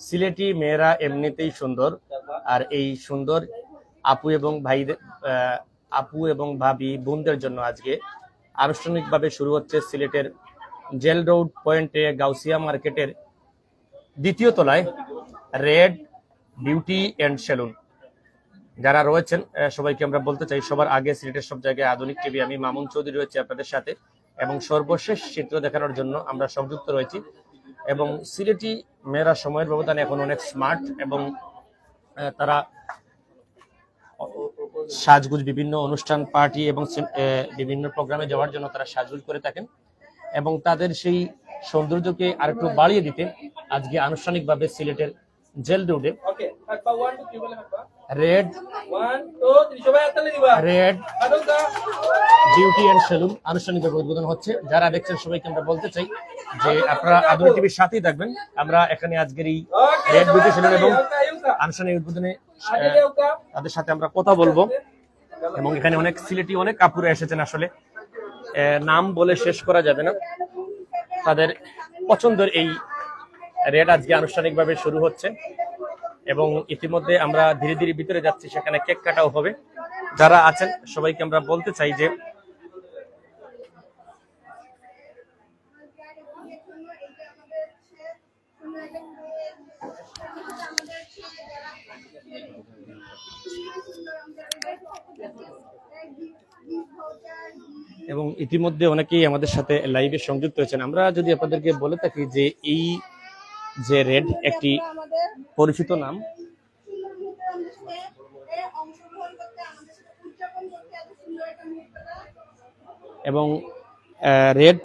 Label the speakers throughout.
Speaker 1: সিলেটি মেয়েরা এমনিতেই সুন্দর। আর এই সুন্দর আপু এবং ভাইদের আপু এবং ভাবি, বোনদের জন্য আজকে আনুষ্ঠানিকভাবে শুরু হচ্ছে সিলেটের জেল রোড পয়েন্টে গাউসিয়া মার্কেটের দ্বিতীয় তলায় রেড বিউটি অ্যান্ড সেলুন। যারা রয়েছেন সবাইকে আমরা বলতে চাই, সবার আগে সিলেটের সব জায়গায় আধুনিক টিভি, আমি মামুন চৌধুরী রয়েছে আপনাদের সাথে এবং সর্বশেষ চিত্র দেখানোর জন্য আমরা সংযুক্ত রয়েছি। এবং সিলেটি মেয়েরা সময়ের ব্যবধানে এখন অনেক স্মার্ট এবং তারা সাজগুজ, বিভিন্ন অনুষ্ঠান পার্টি এবং বিভিন্ন প্রোগ্রামে যাওয়ার জন্য তারা সাজগুজ করে থাকেন এবং তাদের সেই সৌন্দর্যকে আরেকটু বাড়িয়ে দিতে আজকে আনুষ্ঠানিকভাবে সিলেটের জেল রোডে Red Red beauty and salon আনুষ্ঠানিকভাবে উদ্বোধন হচ্ছে। যারা দেখছেন সবাইকে আমরা বলতে চাই যে আপনারা আধুনিক টিভির সাথেই থাকবেন। আমরা এখানে আজকের এই রেড বিউটি সেলুন এবং আনুষ্ঠানিক উদ্বোধনে তাদের সাথে আমরা কথা বলব। এবং এখানে অনেক সিলেটি অনেক কাপুরে এসেছেন আসলে। নাম বলে শেষ করা যাবে না। তাদের পছন্দের এই রেড আজকে আনুষ্ঠানিকভাবে শুরু হচ্ছে। এবং ইতিমধ্যে আমরা ধীরে ধীরে ভিতরে যাচ্ছি, সেখানে কেক কাটাও হবে। যারা আছেন, সবাইকে আমরা বলতে চাই যে এবং ইতিমধ্যে অনেকেই আমাদের সাথে লাইভে সংযুক্ত হয়েছেন। আমরা যদি আপনাদেরকে বলে থাকি যে এই যে রেড একটি পরিচিত নাম। এবং রেড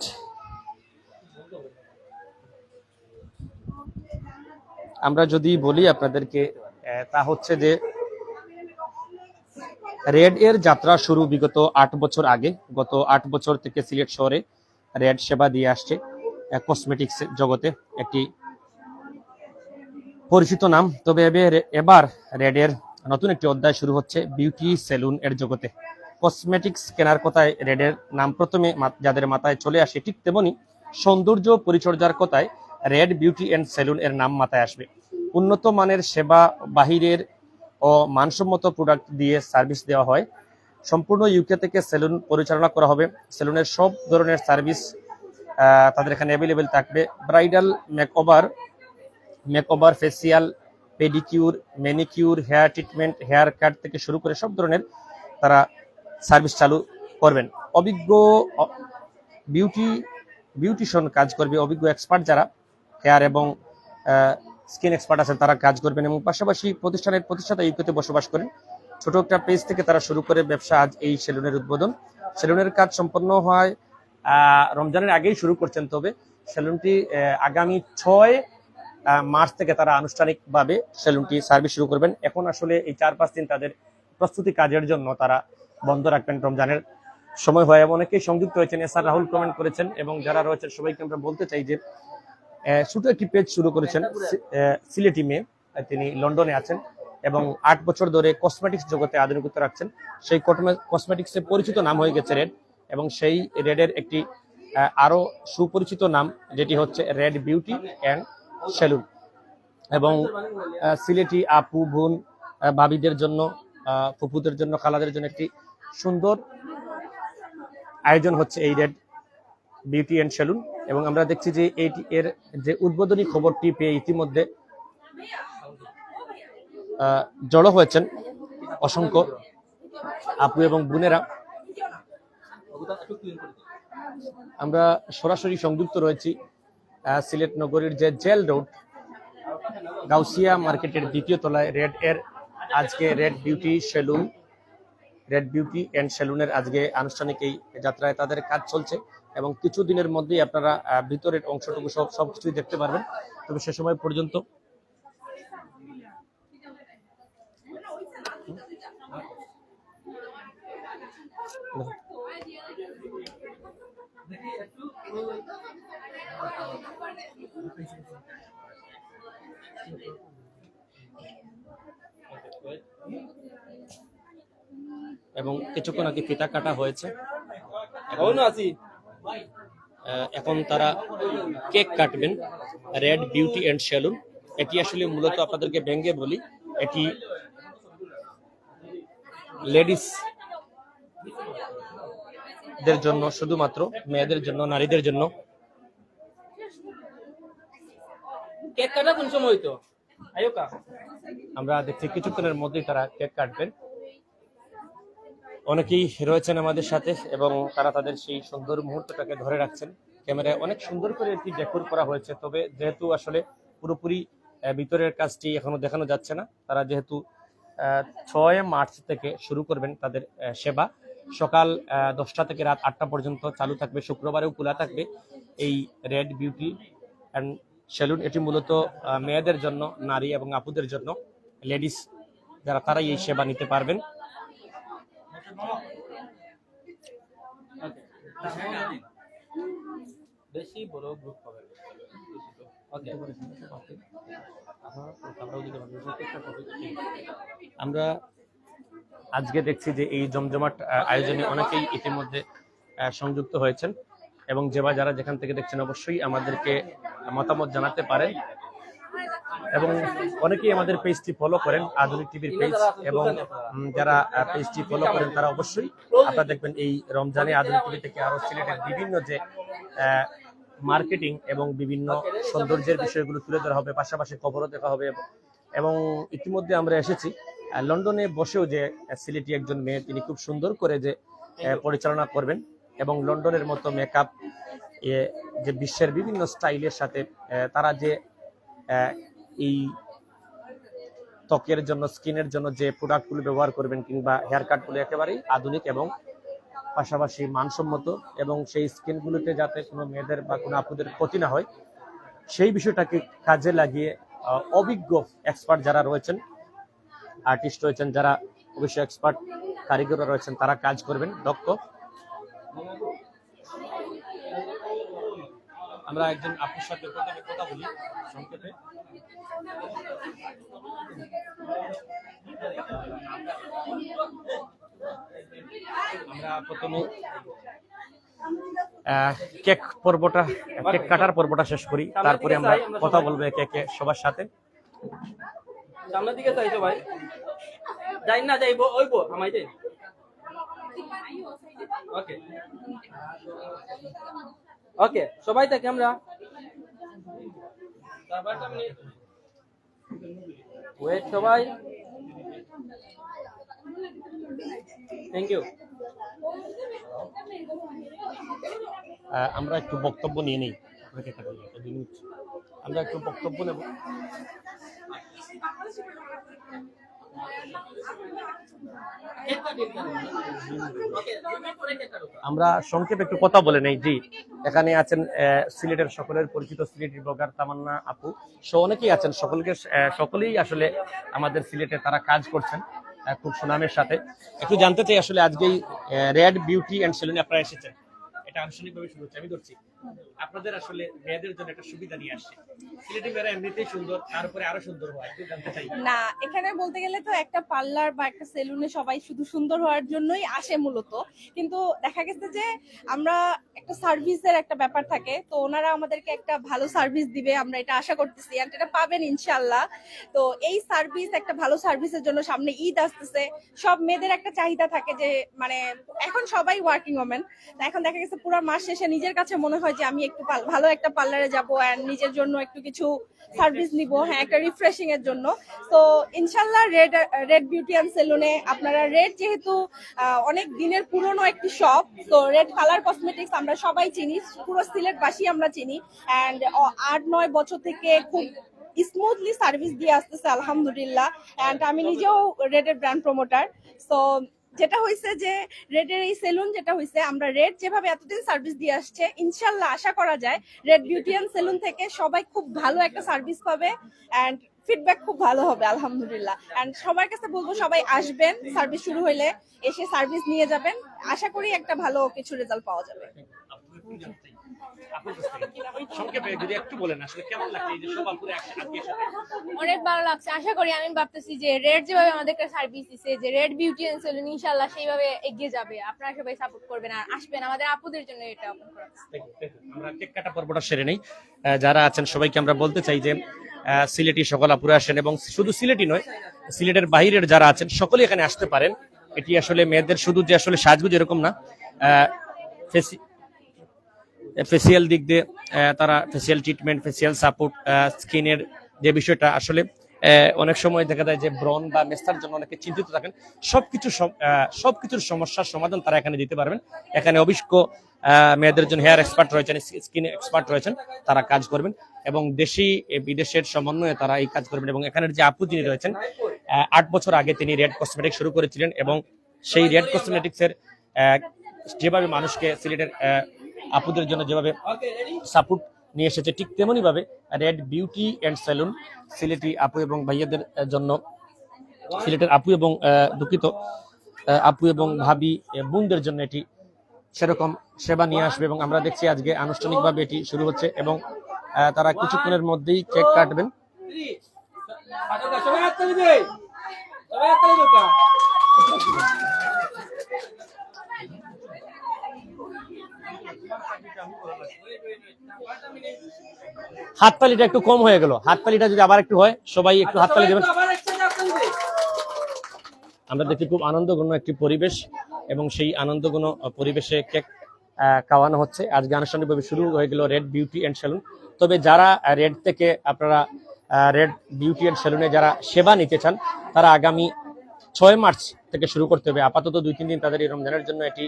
Speaker 1: আমরা যদি বলি আপনাদেরকে তা হচ্ছে যে রেড এর যাত্রা শুরু বিগত আট বছর আগে। গত আট বছর থেকে সিলেট শহরে রেড সেবা দিয়ে আসছে কসমেটিক্স জগতে একটি পরিচিত নাম, তবে এবে- এবার রেডের নতুন একটি অধ্যায় শুরু হচ্ছে বিউটি সেলুনের জগতে। কসমেটিক্স কেনার কথায়? রেডের নাম প্রথমে যাদের মাথায় চলে আসে ঠিক তেমনি সৌন্দর্য পরিচর্যার কথায়? রেড বিউটি অ্যান্ড সেলুনের নাম মাথায় আসবে। উন্নত মানের সেবা বাহিরের ও মানসম্মত প্রোডাক্ট দিয়ে সার্ভিস দেওয়া হয়। সম্পূর্ণ ইউকে থেকে সেলুন পরিচালনা করা হবে। সেলুনের সব ধরনের সার্ভিস তাদের এখানে অ্যাভেলেবেল থাকবে। Bridal makeover makeover, facial, pedicure, manicure, hair treatment, haircut থেকে শুরু করে সব ধরনের তারা সার্ভিস চালু করবেন। অভিজ্ঞ বিউটি বিউটিশন কাজ করবে, অভিজ্ঞ এক্সপার্ট যারা, হেয়ার এবং স্কিন এক্সপার্ট আছেন তারা কাজ করবেন এবং পাশাপাশি প্রতিষ্ঠানের প্রতিষ্ঠাতা ইউকেতে বসবাস করেন। ছোট একটা পেজ থেকে তারা শুরু করে ব্যবসা আজ এই সেলুনের উদ্বোধন। সেলুনের কাজ সম্পন্ন হয় রমজানের আগেই শুরু করছেন তবে। সেলুনটি আগামী ছয় মার্চ থেকে তারা আনুষ্ঠানিকভাবে সেলুনটি সার্ভিস শুরু করবেন। এখন আসলে এই চার পাঁচ দিন তাদের প্রস্তুতি কাজের জন্য তারা বন্ধ রাখবেন রমজানের সময়। হয় এবং অনেকেই সংযুক্ত হয়েছেন এস আর রাহুল কমেন্ট করেছেন এবং যারা রয়েছেন সবাইকে আমরা বলতে চাই যে ছোট একটি পেজ শুরু করেছেন সিলেটি মেয়ে তিনি লন্ডনে আছেন এবং আট বছর ধরে কসমেটিক্স জগতে আধুনিকত্ব রাখছেন। সেই কসমেটিক্সে পরিচিত নাম হয়ে গেছে রেড এবং সেই রেডের একটি আহ, আরও সুপরিচিত নাম যেটি হচ্ছে রেড বিউটি অ্যান্ড সেলুন। এবং সিলেটি আপু, বোন ভাবিদের জন্য ফুপুদের জন্য, খালাদের জন্য একটি সুন্দর আয়োজন হচ্ছে এই রেড বিউটি অ্যান্ড সেলুন। এবং আমরা দেখছি যে এইটি এর যে উদ্বোধনী খবরটি পেয়ে ইতিমধ্যে জড়ো হয়েছেন অসংখ্য আপু এবং বোনেরা। আমরা সরাসরি সংযুক্ত রয়েছি সিলেট নগরীর যে জেল রোড, গাউসিয়া মার্কেটের দ্বিতীয় তলায় রেড এর আজকে Red beauty salon, Red beauty and সেলুনের আজকে আনুষ্ঠানিক এই যাত্রায় তাদের কাজ চলছে এবং কিছু দিনের মধ্যেই আপনারা ভিতরের অংশটুকু সব সবকিছুই দেখতে পারবেন। তবে সে সময় পর্যন্ত এবং কিছুক্ষণ আগে ফিতা কাটা হয়েছে। এখন তারা কেক কাটবেন রেড বিউটি অ্যান্ড সেলুন। এটি আসলে মূলত আপনাদেরকে ব্যঙ্গে বলি এটি লেডিস দের জন্য শুধুমাত্র মেয়েদের জন্য নারীদের জন্য।
Speaker 2: কেক কাটা কোন সময় হইতো? আয়ো কা।
Speaker 1: আমরা দেখছি কিছুক্ষণের মধ্যেই তারা কেক কাটবেন অনেকেই রয়েছেন আমাদের সাথে এবং তারা তাদের সেই সুন্দর মুহূর্তটাকে ধরে রাখছেন। ক্যামেরায় অনেক সুন্দর করে এটি ডেকোর করা হয়েছে, তবে যেহেতু আসলে পুরোপুরি ভিতরের কাজটি এখনও দেখানো যাচ্ছে না, তারা যেহেতু ছয় মার্চ থেকে শুরু করবেন তাদের সেবা। সকাল দশটা থেকে রাত আটটা পর্যন্ত চালু থাকবে, শুক্রবারেও খোলা থাকবে এই রেড বিউটি অ্যান্ড সেলুন এটি মূলত মেয়েদের জন্য নারী এবং আপুদের জন্য লেডিস যারা তারাই এই সেবা নিতে পারবেন।
Speaker 2: বেশি বড় গ্রুপ হবে
Speaker 1: আমরা আজকে দেখছি যে এই জমজমাট আয়োজনে অনেকেই ইতিমধ্যে সংযুক্ত হয়েছেন এবং যেবা যারা যেখান থেকে দেখছেন অবশ্যই আমাদেরকে মতামত জানাতে পারেন। এবং অনেকেই আমাদের পেজটি ফলো করেন, আধুনিক টিভির পেজ এবং যারা পেজটি ফলো করেন, তারা অবশ্যই আপনারা দেখবেন এই রমজানে আধুনিক টিভি থেকে আরও সিলেটের বিভিন্ন যে মার্কেটিং এবং বিভিন্ন সৌন্দর্যের বিষয়গুলো তুলে ধরা হবে, পাশাপাশি খবরও দেখা হবে। এবং ইতিমধ্যে আমরা এসেছি লন্ডনে বসেও যে সিলেটি একজন মেয়ে, তিনি খুব সুন্দর করে যে পরিচালনা করবেন। এবং লন্ডনের মতো মেকআপ যে বিশ্বের বিভিন্ন স্টাইলের সাথে তারা যে এই ত্বকের জন্য, স্কিনের জন্য যে প্রোডাক্টগুলো ব্যবহার করবেন কিংবা হেয়ার কাটগুলো একেবারেই আধুনিক এবং পাশাপাশি মানসম্মত এবং সেই স্কিনগুলোতে যাতে কোনো মেয়েদের বা কোনো আপুদের ক্ষতি না হয়, সেই বিষয়টাকে কাজে লাগিয়ে অভিজ্ঞ এক্সপার্ট যারা রয়েছেন আর্টিস্ট রয়েছেন, যারা অবশ্যই এক্সপার্ট কারিগররা রয়েছেন, তারা কাজ করবেন, দক্ষ। আমরা একজন আপুর সাথে প্রথমে কথা বলি সংক্ষেপে। আমরা প্রথমে আহ, কেক পর্বটা কেক কাটার পর্বটা শেষ করি। তারপরে আমরা কথা বলব একে একে সবার সাথে।
Speaker 2: সামনের দিকে চাইছো ভাই যাই না যাইবো ওইবো আমাই ওকে ওকে, সবাই থাকে আমরা ওয়েট সবাই। থ্যাংক ইউ
Speaker 1: আমরা একটু বক্তব্য নিয়ে নিই। আমরা একটু বক্তব্য নেব। আমরা সংক্ষেপে একটু কথা বলে নেই, জি। এখানে আছেন সিলেটের সকলের পরিচিত সিলেটের ব্লগার তামান্না আপু। সো অনেকেই আছেন, সকলকে সকলেই আসলে আমাদের সিলেটে তারা কাজ করছেন খুব সুনামের সাথে। একটু জানতে চাই, আসলে আজকেই রেড বিউটি অ্যান্ড সেলুনে আপনারা এসেছেন। এটা আনুষ্ঠানিকভাবে শুরু হচ্ছে। আমি ধরছি, আপনাদের আসলে মেয়েদের জন্য একটা সুবিধা নিয়ে আসছে। সিলেটি মেয়েরা এমনিতেই সুন্দর, তার উপরে আরও সুন্দর হয়, একটু জানতে চাই।
Speaker 3: না, এখানে বলতে গেলে তো একটা পার্লার বা একটা সেলুনে সবাই শুধু সুন্দর হওয়ার জন্যই আসে মূলত। কিন্তু দেখা গেছে যে আমরা একটা সার্ভিসের একটা ব্যাপার থাকে, তো ওনারা আমাদেরকে একটা ভালো সার্ভিস দিবে, আমরা এটা আশা করতেছি। And এটা পাবেন ইনশাল্লাহ তো এই সার্ভিস, একটা ভালো সার্ভিসের জন্য সামনে ঈদ আসতেছে। সব মেয়েদের একটা চাহিদা থাকে যে মানে এখন সবাই ওয়ার্কিং ওমেন এখন দেখা গেছে পুরো মাস শেষে নিজের কাছে মনে হয় যে আমি একটু ভালো একটা পার্লারে যাব অ্যান্ড নিজের জন্য একটু কিছু সার্ভিস নিব হ্যাঁ একটা রিফ্রেশিং এর জন্য। তো ইনশাল্লাহ রেড রেড বিউটি অ্যান্ড সেলুনে আপনারা রেড যেহেতু অনেক দিনের পুরনো একটি শপ তো রেড কালার কসমেটিক্স আমরা সবাই চিনি, পুরো সিলেটবাসী আমরা চিনি। অ্যান্ড আট, নয় বছর থেকে খুব স্মুথলি সার্ভিস দিয়ে আসতেছে, আলহামদুলিল্লাহ। অ্যান্ড আমি নিজেও রেডের ব্র্যান্ড প্রমোটার সো যেটা হয়েছে যে রেডের এই সেলুন যেটা হয়েছে আমরা রেড যেভাবে এতদিন সার্ভিস দিয়ে আসছে, ইনশাল্লাহ আশা করা যায় রেড বিউটি বিউটিয়ান সেলুন থেকে সবাই খুব ভালো একটা সার্ভিস পাবে অ্যান্ড ফিডব্যাক খুব ভালো হবে, আলহামদুলিল্লাহ. অ্যান্ড সবার কাছে বলব, সবাই আসবেন সার্ভিস শুরু হইলে এসে সার্ভিস নিয়ে যাবেন। আশা করি একটা ভালো কিছু রেজাল্ট পাওয়া যাবে।
Speaker 1: সংক্ষেপে যদি একটু বলেন আসলে কেমন লাগছে এই যে সব আজকে এসে
Speaker 4: অনেক ভালো লাগছে। আশা করি আমি ভাবতেছি যে রেড যেভাবে আমাদেরকে সার্ভিস দিছে যে রেড বিউটি এন্ড সেলুন ইনশাল্লাহ সেইভাবে এগিয়ে যাবে। আপনারা সবাই সাপোর্ট করবেন আর আসবেন। আমাদের আপুদের জন্য এটা
Speaker 1: আমরা কেক কাটা পর্বটা সেরে নেই। যারা আছেন সবাইকে আমরা বলতে চাই যে সিলেটি সকল আপুরা আসেন এবং শুধু সিলেটি নয় সিলেটের বাইরের যারা আছেন সকলে এখানে আসতে পারেন। এটি আসলে মেয়েদের শুধু যে আসলে সাজগুজ এরকম না ফেসিয়াল দিক দিয়ে তারা ফেসিয়াল ট্রিটমেন্ট ফেসিয়াল সাপোর্ট স্কিনের যে বিষয়টা আসলে অনেক সময় দেখা যায় যে ব্রন বা মেস্তার জন্য অনেকে চিন্তিত থাকেন। সবকিছু সবকিছুর সমস্যার সমাধান তারা এখানে দিতে পারবেন। এখানে অভিজ্ঞ মেয়েদের জন্য হেয়ার এক্সপার্ট রয়েছেন স্কিন এক্সপার্ট রয়েছেন, তারা কাজ করবেন এবং দেশি বিদেশের সমন্বয়ে তারা এই কাজ করবেন এবং এখানের যে আপু যিনি রয়েছেন আট বছর আগে তিনি রেড কসমেটিক শুরু করেছিলেন এবং সেই রেড কসমেটিক্সের যেভাবে মানুষকে সিলেটের আপুদের জন্য যেভাবে সাপোর্ট নিয়ে এসেছে, ঠিক তেমনি ভাবে red beauty and salon Sylheti আপু এবং ভাইয়াদের জন্য, সিলেটের আপু এবং দুঃখিত আপু এবং ভাবি বোনদের জন্য এটি সেরকম সেবা নিয়ে আসবে এবং আমরা দেখছি আজকে আনুষ্ঠানিকভাবে এটি শুরু হচ্ছে এবং তারা কিছুক্ষণের মধ্যেই কেক কাটবেন।
Speaker 2: সবাই হাত তালি দে সবাই হাত তালি দোকা
Speaker 1: হাততালিটা একটু কম হয়ে গেল। হাততালিটা যদি আবার একটু হয়, সবাই একটু হাততালি দেবেন। আমরা দেখি খুব আনন্দঘন একটি পরিবেশ এবং সেই আনন্দঘন পরিবেশে কেক খাওয়ানো হচ্ছে। আজকে আনুষ্ঠানিকভাবে শুরু হয়ে গেল রেড বিউটি অ্যান্ড সেলুন তবে যারা রেড থেকে আপনারা রেড বিউটি অ্যান্ড সেলুনে যারা সেবা নিতে চান, তারা আগামী ছয় মার্চ থেকে শুরু করতে হবে। আপাতত দুই, তিন দিন তাদের এই রমজানের জন্য এটি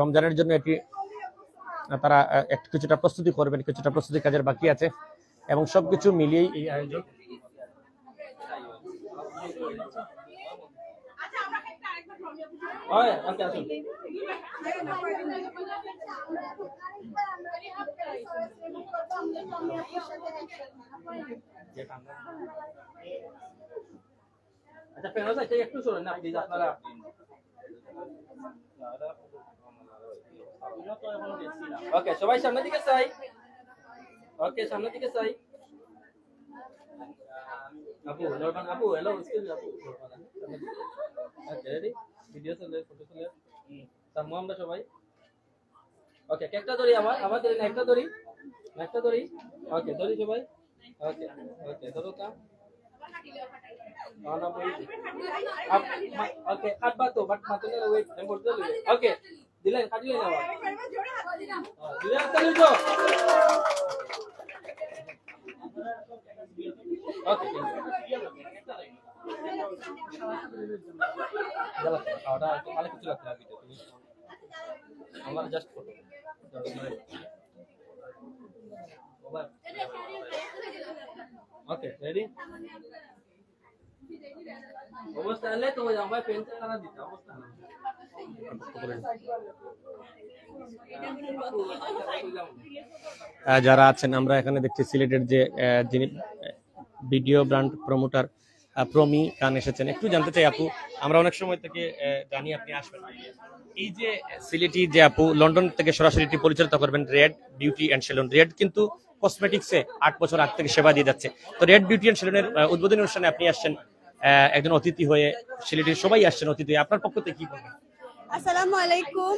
Speaker 1: রমজানের জন্য এটি তারা একটু কিছুটা প্রস্তুতি করবেন, কিছুটা প্রস্তুতি কাজের বাকি আছে এবং সবকিছু মিলিয়েই এই আয়োজন।
Speaker 2: ওকে আসুন আচ্ছা। ফেরোজ এটা একটু শুনুন না আপনারা। ওকে সবাই সামনের দিকে চাই। ওকে সামনের দিকে চাই। আপু নরমান আপু হ্যালো এক্সকিউজ আপু ওকে রেডি ভিডিও চলে ফটো চলে। সামু আমরা সবাই। ওকে কেকটা ধরি আমার আমার ধরি না, একটা ধরি একটা ধরি ওকে ধরি সবাই। ওকে ওকে ধরো বই ওকে কাট বাতো বাট মাতো না ওয়েট আমি বলতে ওকে দিলেন কাটিলেন আবার দিলেন একটা দিছো খাওয়াটা ভালো কিছু লাগছে না আমার জাস্ট ফটো ওকে রেডি অবস্থা হলে তো আমার পেন্সিল কানা দিতে অবস্থা
Speaker 1: যারা আছেন, আমরা এখানে দেখছি সিলেটের যে যিনি video brand promoter Promi Khan এসেছেন। একটু জানতে চাই আপু, আমরা অনেক সময় থেকে জানি আপনি আসবেন। এই যে সিলেটি যে আপু, লন্ডন থেকে সরাসরি পরিচালিত করবেন red beauty and salon. Red কিন্তু কসমেটিক্সে আট বছর আগ থেকে সেবা দিয়ে যাচ্ছে। তো রেড বিউটি অ্যান্ড সেলুনের উদ্বোধনী অনুষ্ঠানে আপনি আসছেন একজন অতিথি হয়ে সিলেটির সবাই আসছেন অতিথি। আপনার পক্ষ থেকে কি বলবেন?
Speaker 5: আসসালামু আলাইকুম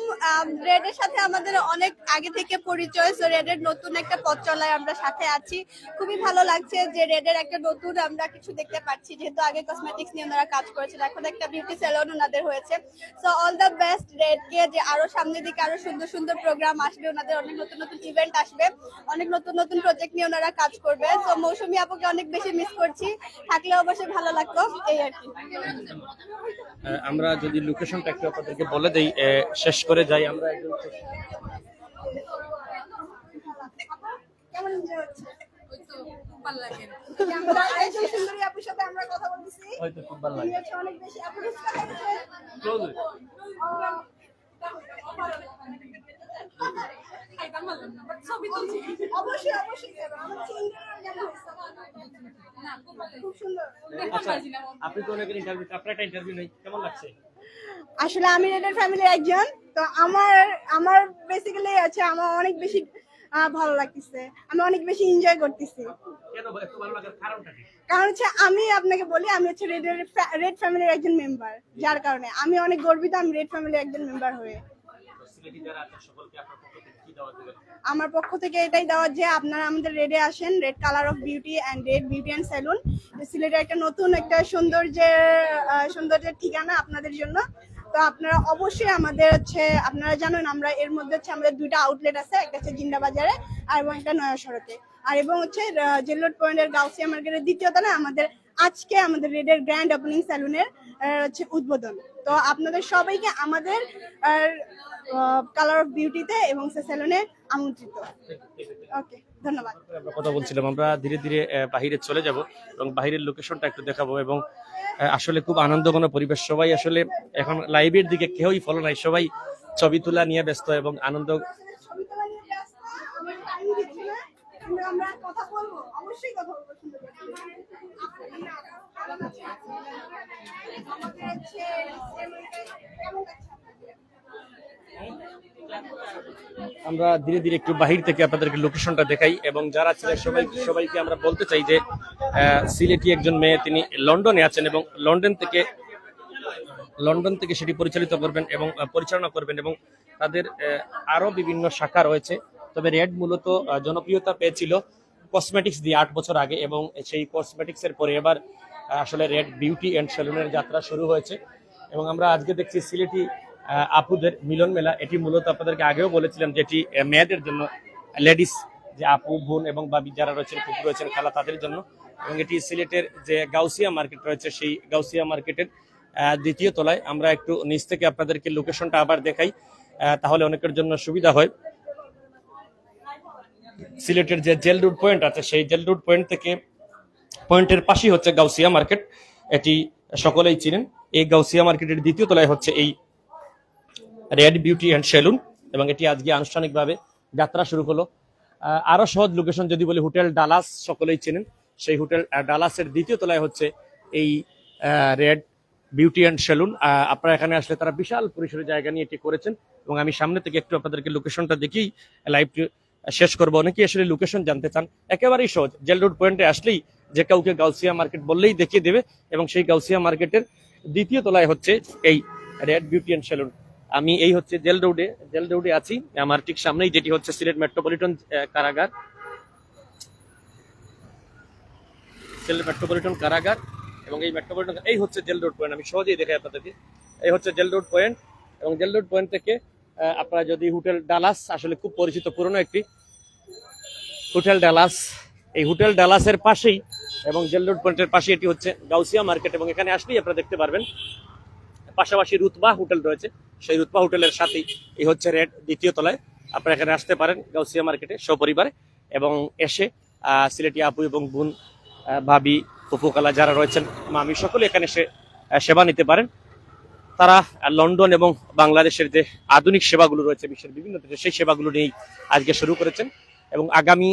Speaker 5: রেডের সাথে আমাদের অনেক আগে থেকে পরিচয় সো রেডের নতুন একটা পথ চলায় আমরা সাথে আছি। খুবই ভালো লাগছে যে রেডের একটা নতুন আমরা কিছু দেখতে পাচ্ছি, যেহেতু আগে কসমেটিক্স নিয়ে ওনারা কাজ করেছেন, এখন একটা বিউটি স্যালন ওনাদের হয়েছে। সো অল দ্য বেস্ট রেডকে, যে আরও সামনের দিকে আরও সুন্দর সুন্দর প্রোগ্রাম আসবে, ওনাদের অনেক নতুন নতুন ইভেন্ট আসবে, অনেক নতুন নতুন প্রজেক্ট নিয়ে ওনারা কাজ করবে। সো মৌসুমী আপুকে অনেক বেশি মিস করছি, থাকলে অবশ্যই ভালো লাগতো, এই আর কি।
Speaker 1: আমরা যদি লোকেশনটা একটু আপনাদেরকে বলে দেই শেষ করে যাই আমরা একদম হয়তো খুব ভালো লাগে।
Speaker 5: অনেক
Speaker 1: আচ্ছা আপনি তো অনেকের ইন্টারভিউ আপনার একটা ইন্টারভিউ নেই। কেমন লাগছে?
Speaker 5: আসলে আমি রেডের ফ্যামিলির একজন তো আমার আমার বেসিক্যালি আছে আমার অনেক বেশি ভালো লাগতেছে। আমি অনেক বেশি এনজয় করতেছি। কারণ হচ্ছে আমি আপনাকে বলি আমি হচ্ছে রেডের রেড ফ্যামিলির একজন মেম্বার যার কারণে আমি অনেক গর্বিত আমি রেড ফ্যামিলির একজন মেম্বার হয়ে। আমার পক্ষ থেকে এটাই দেওয়ার যে আপনারা আমাদের রেডে আসেন red colour of beauty and red beauty and salon সিলেটের একটা নতুন একটা সৌন্দর্যের সৌন্দর্যের ঠিকানা আপনাদের জন্য। তো আপনারা অবশ্যই আমাদের হচ্ছে, আপনারা জানেন আমরা এর মধ্যে হচ্ছে আমাদের দুইটা আউটলেট আছে, একটা হচ্ছে জিন্ডা বাজারে আর এবং একটা নয়া সড়কে। আর এবং হচ্ছে জেলোড পয়েন্টের গাউসিয়া মার্কেটের দ্বিতীয় তলায় আমাদের আজকে আমাদের রেডের গ্র্যান্ড ওপেনিং স্যালুনের হচ্ছে উদ্বোধন। তো আপনাদের সবাইকে আমাদের কালার অফ বিউটিতে এবং স্যালুনে আমন্ত্রিত। ওকে ধন্যবাদ।
Speaker 1: কথা বলছিলাম, আমরা ধীরে ধীরে বাহিরে চলে যাব এবং বাহিরের লোকেশনটা একটু দেখাবো এবং আসলে খুব আনন্দঘন পরিবেশ। সবাই আসলে এখন লাইভের দিকে কেউই ফলো নাই, সবাই ছবি তোলা নিয়ে ব্যস্ত এবং আনন্দ
Speaker 5: ছবি তোলা নিয়ে ব্যস্ত, আমার time দিচ্ছি না, কিন্তু আমরা
Speaker 1: ধীরে ধীরে একটু বাহির থেকে আপনাদেরকে লোকেশনটা দেখাই এবং যারা ছিলেন সবাই সবাইকে আমরা বলতে চাই যে সিলেটি একজন মেয়ে তিনি লন্ডনে আছেন এবং লন্ডন থেকে লন্ডন থেকে সেটি পরিচালিত করবেন এবং পরিচালনা করবেন এবং তাদের আহ, আরও বিভিন্ন শাখা রয়েছে। তবে রেড মূলত জনপ্রিয়তা পেয়েছিল কসমেটিক্স দিয়ে আট বছর আগে এবং সেই কসমেটিক্স এর পরে এবার আসলে রেড বিউটি অ্যান্ড সেলুনের যাত্রা শুরু হয়েছে। এবং আমরা আজকে দেখছি সিলেটি আপুদের মিলন মেলা। এটি মূলত আপনাদেরকে আগেও বলেছিলাম যেটি মেয়েদের জন্য, লেডিস যে আপু, বোন এবং বাবি যারা রয়েছেন কুকুর রয়েছেন, খেলা তাদের জন্য। এবং এটি সিলেটের যে গাউসিয়া মার্কেট রয়েছে, সেই গাউসিয়া মার্কেটের দ্বিতীয় তলায়। আমরা একটু নিচ থেকে আপনাদেরকে লোকেশনটা আবার দেখাই তাহলে অনেকের জন্য সুবিধা হয়। সিলেটের যে জেল রুট পয়েন্ট আছে সেই জেল রুট পয়েন্ট থেকে পয়েন্টের পাশেই হচ্ছে গাউসিয়া মার্কেট। এটি সকলেই চিনেন। এই গাউসিয়া মার্কেটের দ্বিতীয় তলায় হচ্ছে এই রেড বিউটি অ্যান্ড সেলুন এবং এটি আজকে আনুষ্ঠানিকভাবে যাত্রা শুরু হলো। আহ, আরও সহজ লোকেশন যদি বলি হোটেল ডালাস সকলেই চেনেন। সেই হোটেল ডালাসের দ্বিতীয় তলায় হচ্ছে এই রেড বিউটি অ্যান্ড সেলুন। আপনারা এখানে আসলে তারা বিশাল পরিসরে জায়গা নিয়ে এটি করেছেন এবং আমি সামনে থেকে একটু আপনাদেরকে লোকেশনটা দেখেই লাইভটি শেষ করব। অনেকেই আসলে লোকেশন জানতে চান। একেবারেই সহজ। জেল রোড পয়েন্টে আসলেই যে কাউকে গাউসিয়া মার্কেট বললেই দেখিয়ে দেবে এবং সেই গাউসিয়া মার্কেটের দ্বিতীয় তলায় হচ্ছে এই রেড বিউটি অ্যান্ড সেলুন। আমি এই হচ্ছে জেল রোডে জেল রোডে আছি। আমার ঠিক সামনেই যেটি হচ্ছে সিলেট মেট্রোপলিটন কারাগার। সিলেট মেট্রোপলিটন কারাগার এবং এই মেট্রোপলিটন এই হচ্ছে জেল রোড পয়েন্ট। আমি সহজেই দেখাই আপনাদেরকে। এই হচ্ছে জেল রোড পয়েন্ট এবং জেল রোড পয়েন্ট থেকে আপনারা যদি হোটেল ডালাস, আসলে খুব পরিচিত, পুরনো একটি হোটেল ডালাস। এই হোটেল ডালাসের পাশেই এবং জেল রোড পয়েন্টের পাশে এটি হচ্ছে গাউসিয়া মার্কেট এবং এখানে আসলেই আপনারা দেখতে পারবেন, পাশাপাশি রুতবা হোটেল রয়েছে। সেই রুতবা হোটেলের সাথেই এই হচ্ছে রেড দ্বিতীয় তলায়। আপনারা এখানে আসতে পারেন গাউসিয়া মার্কেটে সপরিবারে এবং এসে সিলেটি আপু এবং বোন ভাবি উপকালা যারা রয়েছেন, মামি, সকলে এখানে এসে সেবা নিতে পারেন। তারা লন্ডন এবং বাংলাদেশের যে আধুনিক সেবাগুলো রয়েছে, বিশ্বের বিভিন্ন দেশে সেই সেবাগুলো নিয়েই আজকে শুরু করেছেন এবং আগামী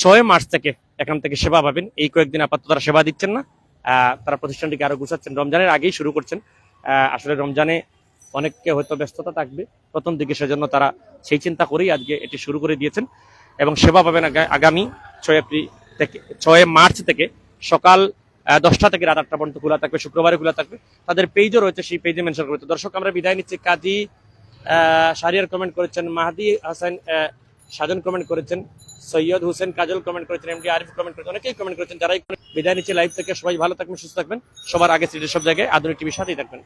Speaker 1: ছয় মার্চ থেকে এখান থেকে সেবা পাবেন। এই কয়েকদিন আপাতত তারা সেবা দিচ্ছেন না। তারা প্রতিষ্ঠানটিকে আরও গুছাচ্ছেন। রমজানের আগেই শুরু করছেন। আসলে রমজানে অনেককে হয়তো ব্যস্ততা থাকবে। প্রথম দিকে সেজন্য তারা সেই চিন্তা করেই আজকে এটি শুরু করে দিয়েছেন এবং সেবা পাবেন আগামী ছয় এপ্রিল থেকে ছয় মার্চ থেকে সকাল দশটা থেকে রাত আটটা পর্যন্ত খোলা থাকবে, শুক্রবারে খোলা থাকবে। তাদের পেজও রয়েছে সেই পেজে মেনশন করবে তো দর্শক, আমরা বিদায় নিচ্ছি। কাজী শাহরিয়ার কমেন্ট করেছেন, মাহাদি হাসান সাজন কমেন্ট করেছেন, সৈয়দ হোসেন কাজল কমেন্ট করেছেন এমডি আরিফ কমেন্ট করেছেন, অনেকেই কমেন্ট করেছেন। যারাই বিদায় নিচ্ছে লাইভ থেকে। সবাই ভালো থাকবেন, সুস্থ থাকবেন। সবার আগে সিটের সব জায়গায় আধুনিক টিভির সাথেই থাকবেন।